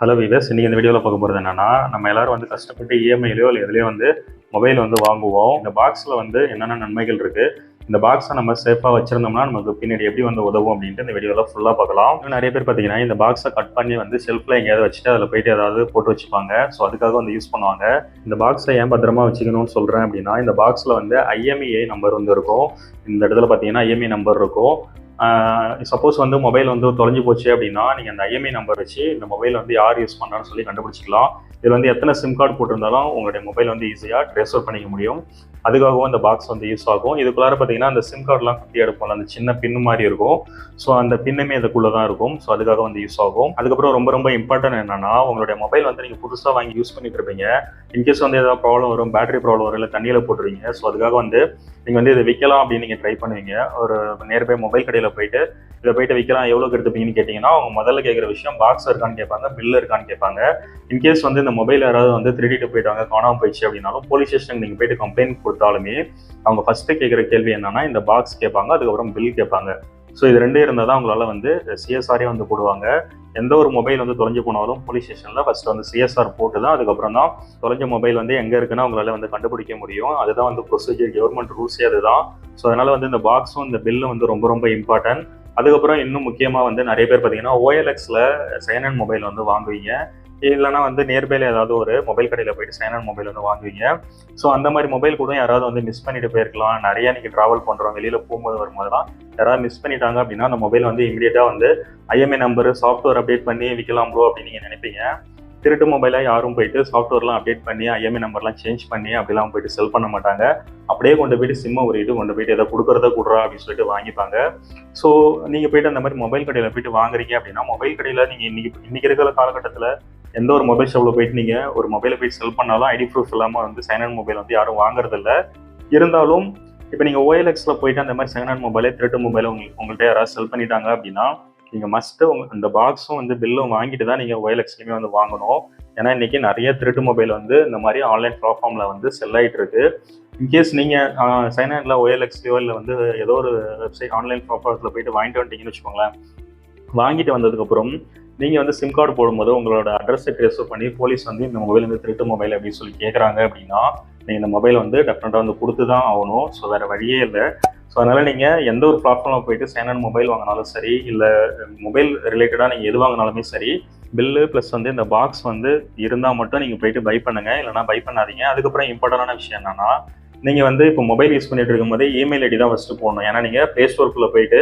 Hello viewers இன்றைக்கி இந்த வீடியோவில் பார்க்க போகிறது என்னன்னா நம்ம எல்லாரும் வந்து கஷ்டப்பட்டு இஎம்ஐலையோ இல்லை எதுலேயோ வந்து மொபைல் வந்து வாங்குவோம். இந்த பாக்ஸில் வந்து என்னென்ன நன்மைகள் இருக்குது இந்த பாக்ஸை நம்ம சேஃபாக வச்சுருந்தோம்னா நமக்கு பின்னாடி எப்படி வந்து உதவும் அப்படின்ட்டு இந்த வீடியோவில் ஃபுல்லாக பார்க்கலாம். இன்னும் நிறைய பேர் பார்த்தீங்கன்னா இந்த பாக்ஸை கட் பண்ணி வந்து ஷெல்ஃபில் எங்கேயாவது வச்சுட்டு அதில் போயிட்டு ஏதாவது போட்டு வச்சுப்பாங்க. ஸோ அதுக்காக வந்து யூஸ் பண்ணுவாங்க. இந்த பாக்ஸை ஏன் பத்திரமா வச்சுக்கணும்னு சொல்கிறேன் அப்படின்னா இந்த பாக்ஸில் வந்து ஐஎம்இஐ நம்பர் வந்து இருக்கும். இந்த இடத்துல பார்த்தீங்கன்னா ஐஎம்இ நம்பர் இருக்கும். சப்போஸ் வந்து மொபைல் வந்து தொலைஞ்சு போச்சு அப்படின்னா நீங்கள் அந்த ஐஎம்ஐ நம்பர் வச்சு இந்த மொபைல் வந்து யார் யூஸ் பண்ணான்னு சொல்லி கண்டுபிடிச்சிக்கலாம். இதில் வந்து எத்தனை சிம் கார்டு போட்டிருந்தாலும் உங்களுடைய மொபைல் வந்து ஈஸியாக ட்ரேஸ்வர் பண்ணிக்க முடியும். அதுக்காகவும் அந்த பாக்ஸ் வந்து யூஸ் ஆகும். இதுக்குள்ளார பார்த்தீங்கன்னா அந்த சிம் கார்டெலாம் குட்டி எடுப்போம் அந்த சின்ன பின்னு மாதிரி இருக்கும். ஸோ அந்த பின்னுமே இதுக்குள்ளே தான் இருக்கும். ஸோ அதுக்காக வந்து யூஸ் ஆகும். அதுக்கப்புறம் ரொம்ப ரொம்ப இம்பார்ட்டன்ட் என்னன்னா உங்களுடைய மொபைல் வந்து நீங்கள் புதுசாக வாங்கி யூஸ் பண்ணிட்டு இருப்பீங்க. இன்கேஸ் வந்து ஏதாவது ப்ராப்ளம் வரும் பேட்டரி ப்ராப்ளம் வரும் இல்லை தண்ணியில் போட்டுருவீங்க. ஸோ அதுக்காக வந்து நீங்கள் வந்து இதை விற்கலாம் அப்படின்னு நீங்கள் ட்ரை பண்ணுவீங்க. ஒரு நேர்பை மொபைல் கடையில் போயிட்டு இதை போயிட்டு விற்கலாம் எவ்வளோக்கு எடுத்துப்பீங்கன்னு கேட்டிங்கன்னா அவங்க முதல்ல கேட்குற விஷயம் பாக்ஸ் இருக்கான்னு கேட்பாங்க பில்லு இருக்கான்னு கேட்பாங்க. இன்கேஸ் வந்து இந்த மொபைல் யாராவது வந்து திருடிட்டு போயிட்டாங்க காணாமல் போயிடுச்சு அப்படின்னாலும் போலீஸ் ஸ்டேஷனுக்கு நீங்கள் போயிட்டு கம்ப்ளைண்ட் கொடுத்தாலுமே அவங்க ஃபஸ்ட்டு கேட்குற கேள்வி என்னன்னா இந்த பாக்ஸ் கேட்பாங்க அதுக்கப்புறம் பில் கேட்பாங்க ஸோ இது ரெண்டே இருந்தால் தான் அவங்களால வந்து சிஎஸ்ஆரே வந்து போடுவாங்க. எந்த ஒரு மொபைல் வந்து தொலைஞ்சு போனாலும் போலீஸ் ஸ்டேஷனில் ஃபஸ்ட்டு வந்து சிஎஸ்ஆர் போட்டு தான் அதுக்கப்புறம் தான் தொலைஞ்ச மொபைல் வந்து எங்கே இருக்குன்னு அவங்களால வந்து கண்டுபிடிக்க முடியும். அதுதான் வந்து ப்ரொசீஜர் கவர்மெண்ட் ரூல்ஸே அதுதான். ஸோ அதனால் வந்து இந்த பாக்ஸும் இந்த பில்லும் வந்து ரொம்ப ரொம்ப இம்பார்ட்டன்ட் அதுக்கப்புறம் இன்னும் முக்கியமாக வந்து நிறைய பேர் பார்த்தீங்கன்னா ஓஎல்எக்ஸில் சைனன் மொபைல் வந்து வாங்குவீங்க. இல்லைனா வந்து நியர்பைல ஏதாவது ஒரு மொபைல் கடையில் போயிட்டு சைனன் மொபைல் வந்து வாங்குவீங்க. ஸோ அந்த மாதிரி மொபைல் கூட யாராவது வந்து மிஸ் பண்ணிட்டு போயிருக்கலாம். நிறையா நீங்கள் ட்ராவல் பண்ணுறோம் வெளியில் போகும்போது வரும்போதெல்லாம் யாராவது மிஸ் பண்ணிட்டாங்க அப்படின்னா அந்த மொபைல் வந்து இமீடியட்டாக வந்து ஐஎம்ஏ நம்பர் சாஃப்ட்வேர் அப்டேட் பண்ணி விற்கலாம் ப்ரோ அப்படின்னு நீங்கள் நினைப்பீங்க. திருட்டு மொபைலாக யாரும் போயிட்டு சாஃப்ட்வேர்லாம் அப்டேட் பண்ணி ஐஎம்ஐ நம்பர்லாம் சேஞ்ச் பண்ணி அப்படிலாம் போயிட்டு செல் பண்ண மாட்டாங்க. அப்படியே கொண்டு போயிட்டு சிம்மை உரிட்டு கொண்டு போயிட்டு எதை கொடுக்குறத கொடுறா அப்படின்னு சொல்லிட்டு வாங்கிப்பாங்க. ஸோ நீங்கள் போயிட்டு அந்த மாதிரி மொபைல் கடையில் போயிட்டு வாங்குறீங்க அப்படின்னா மொபைல் கடையில் நீங்கள் இன்னைக்கு இன்னைக்கு இருக்கிற காலகட்டத்தில் எந்த ஒரு மொபைல் ஷாப்பில் போயிட்டு நீங்கள் ஒரு மொபைலை போய் செல் பண்ணாலும் ஐடி ப்ரூஃப் இல்லாமல் வந்து செகண்ட் மொபைல் வந்து யாரும் வாங்குறதில்ல. இருந்தாலும் இப்போ நீங்கள் ஓஎல்எக்ஸில் போயிட்டு அந்த மாதிரி செகண்ட் ஹேண்ட் மொபைலே திருட்டு மொபைலை உங்களுக்கு உங்கள்கிட்ட யாராவது செல் பண்ணிட்டாங்க அப்படின்னா நீங்கள் மஸ்ட்டு உங்க அந்த பாக்ஸும் வந்து பில்லும் வாங்கிட்டு தான் நீங்கள் ஒயலெக்ஸ்லையுமே வந்து வாங்கணும். ஏன்னா இன்னைக்கு நிறைய திருட்டு மொபைல் வந்து இந்த மாதிரி ஆன்லைன் ப்ளாட்ஃபார்மில் வந்து செல் ஆகிட்டு இருக்கு. இன்கேஸ் நீங்கள் சைனாண்டில் ஒயலெக்ஸ்லையோ இல்லை வந்து ஏதோ ஒரு வெப்சைட் ஆன்லைன் ப்ளாட்ஃபார்மில் போயிட்டு வாங்கிட்டு வந்துட்டீங்கன்னு வச்சுக்கோங்களேன். வாங்கிட்டு வந்ததுக்கப்புறம் நீங்கள் வந்து சிம் கார்டு போடும்போது உங்களோட அட்ரஸை ட்ரெஸ்ஸோ பண்ணி போலீஸ் வந்து இந்த மொபைல் வந்து திருட்டு மொபைல் அப்படின்னு சொல்லி கேட்குறாங்க அப்படின்னா நீங்கள் இந்த மொபைல் வந்து டெஃபினட்டாக வந்து கொடுத்து தான் ஆகணும். ஸோ வேறு வழியே இல்லை. ஸோ அதனால் நீங்கள் எந்த ஒரு பிளாட்ஃபார்மில் போயிட்டு செகண்ட் மொபைல் வாங்கினாலும் சரி இல்லை மொபைல் ரிலேட்டடாக நீங்கள் எது வாங்கினாலுமே சரி பில்லு ப்ளஸ் வந்து இந்த பாக்ஸ் வந்து இருந்தால் மட்டும் நீங்கள் போயிட்டு பை பண்ணுங்கள் இல்லைனா பை பண்ணாதீங்க. அதுக்கப்புறம் இம்பார்ட்டண்டான விஷயம் என்னன்னா நீங்கள் வந்து இப்போ மொபைல் யூஸ் பண்ணிட்டு இருக்கும்போது இமெயில் ஐடி தான் ஃபஸ்ட்டு போடணும். ஏன்னா நீங்கள் ப்ளே ஸ்டோருக்குள்ளே போயிட்டு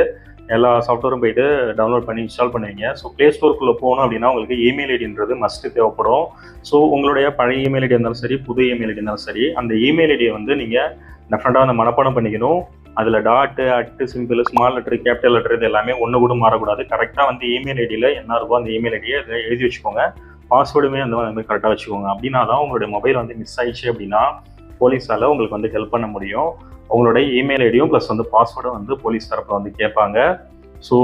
எல்லா சாஃப்ட்வேரும் போயிட்டு டவுன்லோட் பண்ணி இன்ஸ்டால் பண்ணுவீங்க. ஸோ ப்ளே ஸ்டோருக்குள்ளே போகணும் அப்படின்னா உங்களுக்கு இமெயில் ஐடின்றது மஸ்ட்டு தேவைப்படும். ஸோ உங்களுடைய பழைய இமெயில் ஐடி இருந்தாலும் சரி புது இமெயில் ஐடி இருந்தாலும் சரி அந்த இமெயில் ஐடியை வந்து நீங்கள் டெஃபினட்டாக வந்து மனப்பாடம் பண்ணிக்கணும். அதில் dot at simple small letter capital letter இது எல்லாமே ஒன்று கூட மாறக்கூடாது. கரெக்டாக வந்து இமெயில் ஐடியில் என்ன இருக்கோ அந்த இமெயில் ஐடியை எழுதி வச்சுக்கோங்க. பாஸ்வேர்டுமே அந்த மாதிரி கரெக்டாக வச்சுக்கோங்க. அப்படின்னா தான் உங்களுடைய மொபைல் வந்து மிஸ் ஆயிடுச்சு அப்படின்னா போலீஸால் உங்களுக்கு வந்து ஹெல்ப் பண்ண முடியும். உங்களுடைய இமெயில் ஐடியும் ப்ளஸ் வந்து பாஸ்வேர்டும் வந்து போலீஸ் தரப்பில் வந்து கேட்பாங்க. ஸோ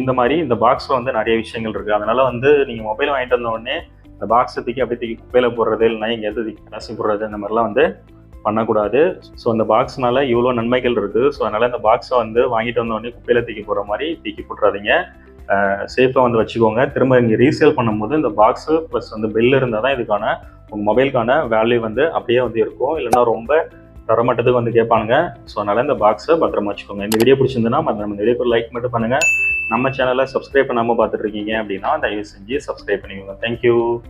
இந்த மாதிரி இந்த பாக்ஸில் வந்து நிறைய விஷயங்கள் இருக்குது அதனால் வந்து நீங்கள் மொபைல் வாங்கிட்டு வந்த உடனே இந்த பாக்ஸை தூக்கி அப்படியே தூக்கி குப்பையில் போடுறது இல்லைனா எங்கேயாவது தூக்கி கடைசி போடுறது அந்த மாதிரிலாம் வந்து பண்ணக்கூடாது. ஸோ அந்த பாக்ஸ்னால இவ்வளோ நன்மைகள் இருக்குது ஸோ அதனால் இந்த பாக்ஸை வந்து வாங்கிட்டு வந்தோடனே குப்பையில் தூக்கி போடுற மாதிரி தூக்கி போட்டுறாதீங்க. சேஃபாக வந்து வச்சுக்கோங்க. திரும்ப இங்கே ரீசேல் பண்ணும்போது இந்த பாக்ஸு ப்ளஸ் வந்து பில் இருந்தால் தான் இதுக்கான உங்கள் மொபைலுக்கான வேல்யூ வந்து அப்படியே வந்து இருக்கும். இல்லைன்னா ரொம்ப தரமட்டத்துக்கு வந்து கேட்பானுங்க. ஸோ அதனால் இந்த பாக்ஸை பத்திரமா வச்சுக்கோங்க. இந்த வீடியோ பிடிச்சிருந்துன்னா நம்ம வீடியோக்கு லைக் மட்டும் பண்ணுங்கள் நம்ம சேனலை சப்ஸ்கிரைப் பண்ணாமல் பார்த்துட்ருக்கீங்க அப்படின்னா தயவு செஞ்சு சப்ஸ்கிரைப் பண்ணிக்கோங்க. தேங்க்யூ